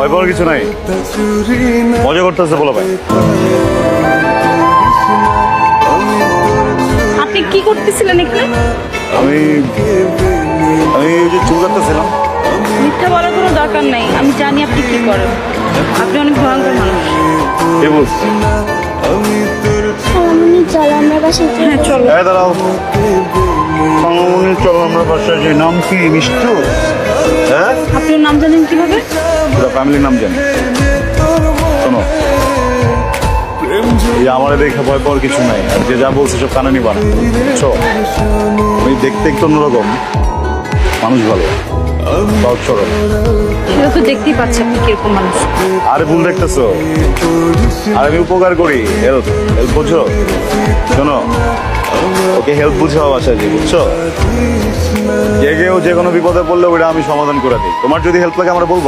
ভয় পাওয়ার কিছু নাই। মজা করতেছে বলো ভাই। আপনি কি করতেছিলেন এখানে? আমি আমি ওই যে চুল কাটতেছিলাম। মিথ্যা বলার কোনো দরকার নাই। আমি জানি আপনি কি করেন। আপনি অনেক ভয়ঙ্কর মানুষ। কে বলছি? চলো আমরা বাসায় হ্যাঁ চলো। হ্যাঁ দাঁড়াও। চলো আমরা বাসায় যে নাম কি মিষ্টু? হ্যাঁ? আপনি নাম জানেন কীভাবে? পুরো ফ্যামিলির নাম জানি। শোনো এই আমার দেখে ভয় পাওয়ার কিছু নাই। আর যে যা বলছে সব কানে নিবা না। বুঝছ? আমি দেখতে একটু অন্যরকম। মানুষ ভালো। সহজ সরল সেটা তো দেখতেই পাচ্ছি আপনি কীরকম মানুষ। আরে ভুল দেখতেছো। আর আমি উপকার করি। হেল্প হেল্প বুঝছ? শোনো ওকে হেল্প বুঝাও বুঝছ? যে কেউ যে কোনো বিপদে পড়লে ওইটা আমি সমাধান করে দিই। তোমার যদি হেল্প লাগে আমরা বলব।